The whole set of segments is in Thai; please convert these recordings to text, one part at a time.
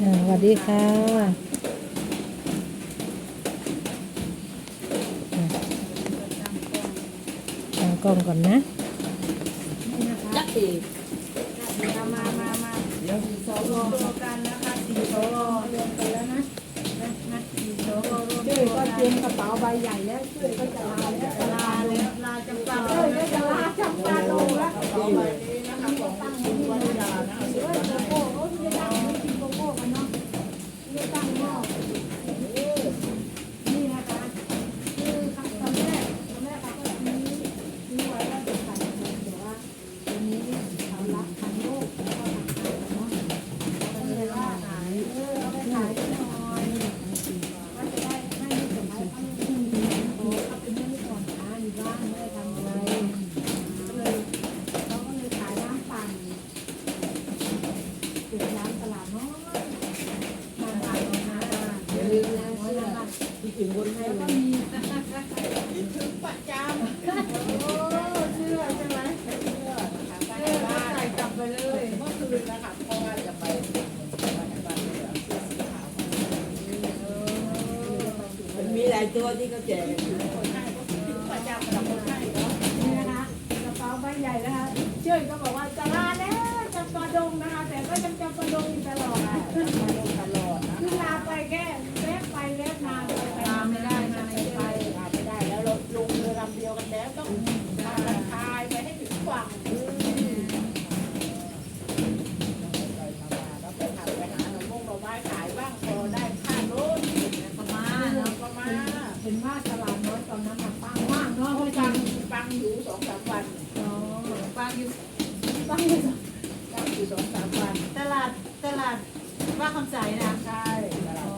สวัสดีค่ะตั้งกล้องก่อนนะจักสีมามามามาเดี๋ยวสี่สวรวมตัวกันนะคะสี่สวรวมกันแล้วนะนะนะสี่สวรวมช่วยก็เตรียมกระเป๋าใบใหญ่แล้วช่วยก็จะลาแล้วลาแล้วลาจำปาช่วยก็จะลาจำปาลงแล้วกระเป๋าใบนี้นะคะของตั้งไว้ที่วันดานะคะเฮ้ยโกโก้เขาจะตั้งไม่กินโกโก้กันเนาะไม่ตั้งหม้อนี่นะคะคือคำตอนแรกตอนแรกเขาก็มีมีไว้ว่าจะใส่แต่ว่าตัวนี้เขารับทางโลกแล้วก็ทางไทยเนาะ ก็เลยว่าขายเออเอาไปขายหน่อยว่าจะได้ให้ไม่สมัยเขาไม่มีโอ้เขาเป็นเรื่องก่อนนะอยู่บ้านไม่ได้ทำอะไรก็เลยเขาก็เลยขายน้ำปั่นเปิดร้านตลาดน้อยมาขายของนะอย่าลืมนะเสื้อ ที่ถึงคนให้ แล้ว เล ก็ ย มีถึงประจำโอ้เสื้อใช่ไหมเสื้อเสื้อก็ใส่กลับไปเลย เมื่อคืนนะคะเพราะว่าจะไปมัน มีห อยู่ปังอยู่ฟังอยู่สองสามวันตลาดตลาดว่าคำใสนะใช่ตลาด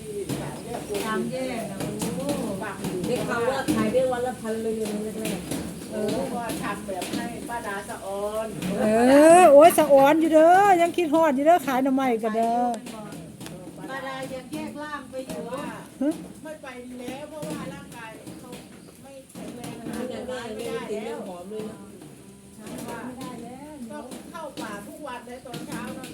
ที่สามแยกปูตามแยกนะโอ้ฟังอยู่ได้ข่าวว่าขายได้วันละพันเลยนะแรกเออว่าทำแบบให้ป้าดาสะออนเออโอ้ยสะอ่อนอยู่เด้อยังคิดฮอดอยู่เด้อขายหน่อไม้กันเด้อปลาดายังแยกล่างไปอยู่ว่าฮะไม่ไปดีแล้วเพราะว่าร่างกายเขาไม่แข็งแรงๆนะนี่ไงแม่ไม่ไม่ได้ได้กินแล้เรื่อวงหอมเลยนะ ต้องเข้าป่าทุกวันเลยตอนเช้านะ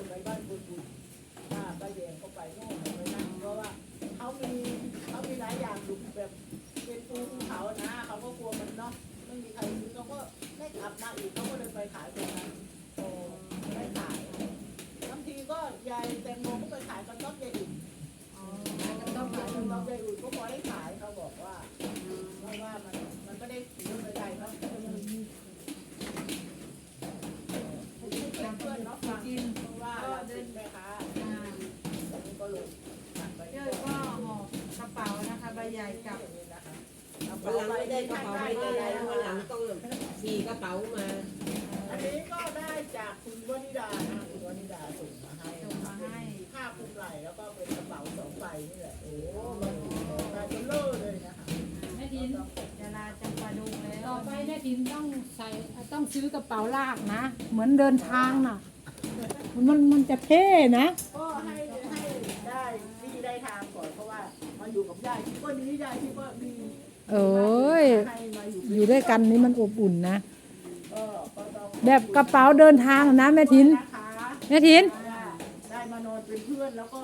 เขาก็เลยไปบ้านบุญบุญป้าป้าแยงเขาไปโน่นไปนั่นเพราะว่าเขามีเขามีหลายอย่างอยู่แบบเป็นปูภูเขานะเขาก็กลัวมันเนาะไม่มีใครซื้อเขาก็ได้กลับมาอีกเขาก็เลยไปขายตรงนั้นโอ้ได้ขายบางทีก็ยายแตงโมก็ไปขายกระต๊อบยายอุ่นอ๋อต้องขายกระต๊อบยายอุ่นก็พอได้ขายเขาบอกว่าเพราะว่ามันมันก็ได้ถือไปได้เนาะเพื่อนเนาะฟัง กิน เพราะว่าเราเป็นแม่ค้า อ่า อันนี้ก็ ลงเจ้ก็ห่อกระเป๋านะคะใบใหญ่กับวันหลังไม่ได้กระเป๋าไม่ได้แล้ววันหลังต้องขี่กระเป๋ามา อันนี้ก็ได้จากคุณวนิดานะคุณวนิดาส่งมาให้ส่งมาให้ผ้าคลุมไหล่แล้วก็เป็นกระเป๋าสองใบนี่แหละโอ้มันกลายเป็นเลิศเลยนะคะแม่ดินจะลาจำปาดุงแล้วต่อไปแม่ทินต้องใส่ต้องซื้อกระเป๋าลากนะ เหมือนเดินทางน่ะ มันมันจะเท่นะ ก็ให้ให้ได้ที่ได้ทางก่ อนเพราะว่ามาอยู่กับยายที่ก็ดียายที่ก็มีโอ้ยให้มาอยู่อยู่ด้วยกันนี่มันอบอุ่นนะ ก็ก็ต้องแบบกระเป๋าเดินทางนะแม่ทินนะคะแม่ทินได้ได้มานอนเป็นเพื่อนแล้วก็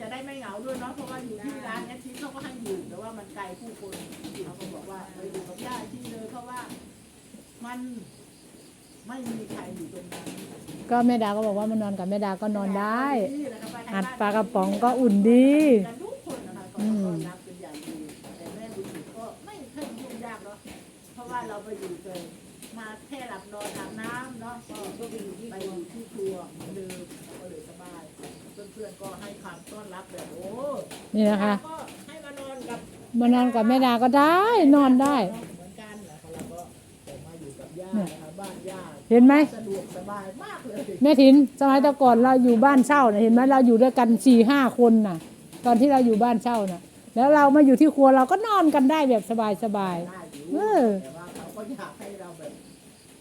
จะได้ไม่เหงาด้วยเนาะเพราะว่าอยู่ที่ร้านแอดชิเขาก็ให้อยู่แต่ว่ามันไกลผู้คนเขาก็บอกว่าไปอยู่กับญาติที่เลยเพราะว่ามันไม่มีใครอยู่ตรงนั้นก็แม่ดาก็บอกว่ามานอนกับแม่ดาก็นอนได้นี่แหละครับไปทงอัดบ้นปลากระป๋องก็อุ่นดี กันทุ กคนนะคะก็อืมต้อนรับเป็นอย่างดีแต่แม่บุญถึงก็ไม่เคยยุ่งยากเนาะเพราะว่าเราไปอยู่เลยมาแค่หลับนอนอาบน้ำเนาะก็ก็ไปอยู่ที่ไปอยู่ที่ครัวเหมือนเดิมก็เลยสบายเพื่อนๆก็ให้ความต้อนรับแบบโอ้นี่นะคะ ก็ให้มานอนกับมานอนกับแม่ดาก็ได้นอนได้ เหมือนกันนะคะเราก็แต่มาอยู่กับย่านะคะบ้านย่าเห็นไหมสะดวกสบายมากเลยแม่ทินสมัยแต่ก่อนเราอยู่บ้านเช่านะเห็นไหมเราอยู่ด้วยกันสี่ห้าคนน่ะ ตอนที่เราอยู่บ้านเช่าน่ะ แล้วเรามาอยู่ที่ครัวเราก็นอนกันได้แบบสบายสบายได้อยู่เออแต่ว่าเขาก็อยากให้เราแบบ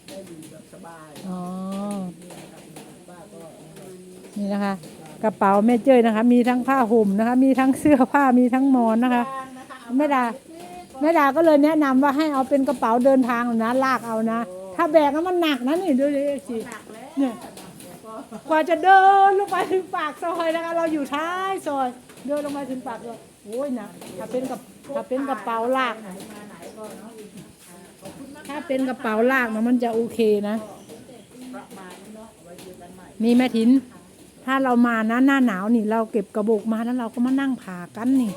ได้อยู่แบบสบายอ๋อ นี่นะครับป้าก็นี่นะคะ กระเป๋าแม่เจ้ยนะคะ มีทั้งผ้าห่มนะคะ มีทั้งเสื้อผ้ามีทั้งหมอนนะคะ แม่ดา แม่ดาก็เลยแนะนำว่าให้เอาเป็นกระเป๋าเดินทางนะลากเอานะ ถ้าแบกแล้วมันหนักนะนี่ดูดิสิหนักแล้วเนี่ย กว่าจะเดินลงไปถึงปากซอยนะคะ เราอยู่ท้ายซอย เดินลงไปถึงปากซอยโอ้ยนะถ้าเป็นกับถ้าเป็นกระเป๋าลาก ถ้าเป็นกระเป๋าลากนะมันจะโอเคนะ มีแม่ทิน ถ้าเรามานะหน้าหนาวนี่ เราเก็บกระบอกมาแล้วเราก็มานั่งผ่ากันนี่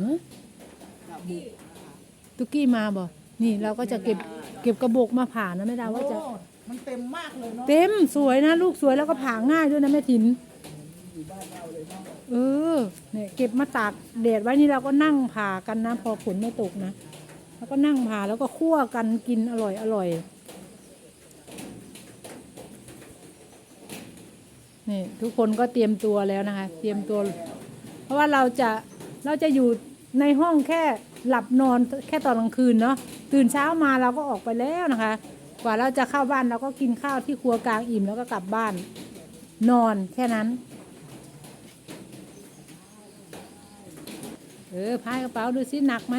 ฮะตุกกี้มาบ่นี่เราก็จะเก็บเก็บกระบอกมาผ่านะแม่ไดาว่าจะมันเต็มมากเลยเนาะเต็มสวยนะ ลูกสวยแล้วก็ผ่าง่ายด้วยนะแม่ทินเออเนี่ยเก็บมาตากแดดไว้นี่เราก็นั่งผ่ากันนะ พอฝนไม่ตกนะแล้วก็นั่งผ่าแล้วก็คั่วกันกินอร่อยอร่อยนี่ทุกคนก็เตรียมตัวแล้วนะคะ เตรียมตัว เพราะว่าเราจะเราจะอยู่ในห้องแค่หลับนอนแค่ตอนกลางคืนเนาะตื่นเช้ามาเราก็ออกไปแล้วนะคะ กว่าเราจะเข้าบ้านเราก็กินข้าวที่ครัวกลางอิ่มแล้วก็กลับบ้าน นอนแค่นั้น เออพายกระเป๋าดูสิหนักไหม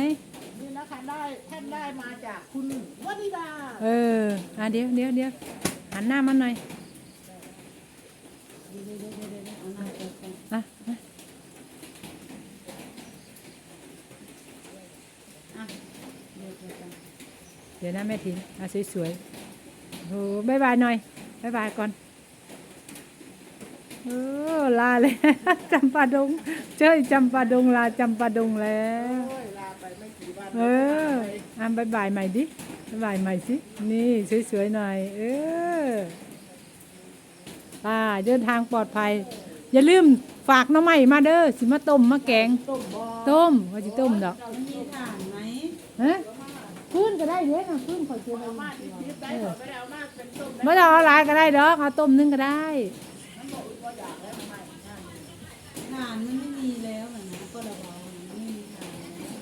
นี่นะคะได้ท่านได้มาจากคุณวนิดาเอออะเดี๋ยวเดี๋ยวเดี๋ยวหันหน้ามาหน่อยอะอะเดี๋ยว นะแม่ทินเอาสวยๆโอ้บายบายหน่อยบายบายก่อนเออลาเลยจำปาดง เจ้ยจำปาดงลาจำปาดงแล้วโอ้ยลาไปไม่กี่วันเอออะบายบายใหม่ดิบายบายใหม่สิ นี่สวยๆหน่อย เออป่าเดินทางปลอดภัย อย่าลืมฝากหน้องใหม่มาเด้อสิมาต้มมาแกง ต้มบอต้มว่าจะต้มดอกมันมีฐานไหมฮะพื้นก็ได้ เด้อนะพื้นขอเชื่อเอามาที่ทิพย์ได้ขอไม่ได้เอามาเป็นต้มได้ไม่ต้องเอาหลายก็ได้ดอกเอาต้มนึงก็ได้มันบอกว่าอยากแล้วทำไมง่ายฐานมันไม่มีแล้วนะนะก็ระเบามันไม่มีฐานแล้ว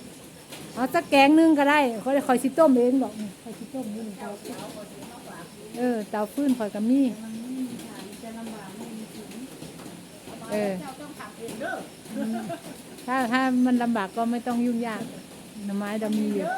เอาสักแกงนึงก็ได้คอยคอยสิต้มเองดอกนี่คอยสิต้มนี่เตาเออเตาฟื้นคอยกับมี่มันไม่มีฐานจะลำบากไม่มีถุงเออเจ้าต้องทำเองเด้อถ้าถ้ามันลำบากก็ไม่ต้องยุ่งยากหน่อไม้เรามีอยู่อะ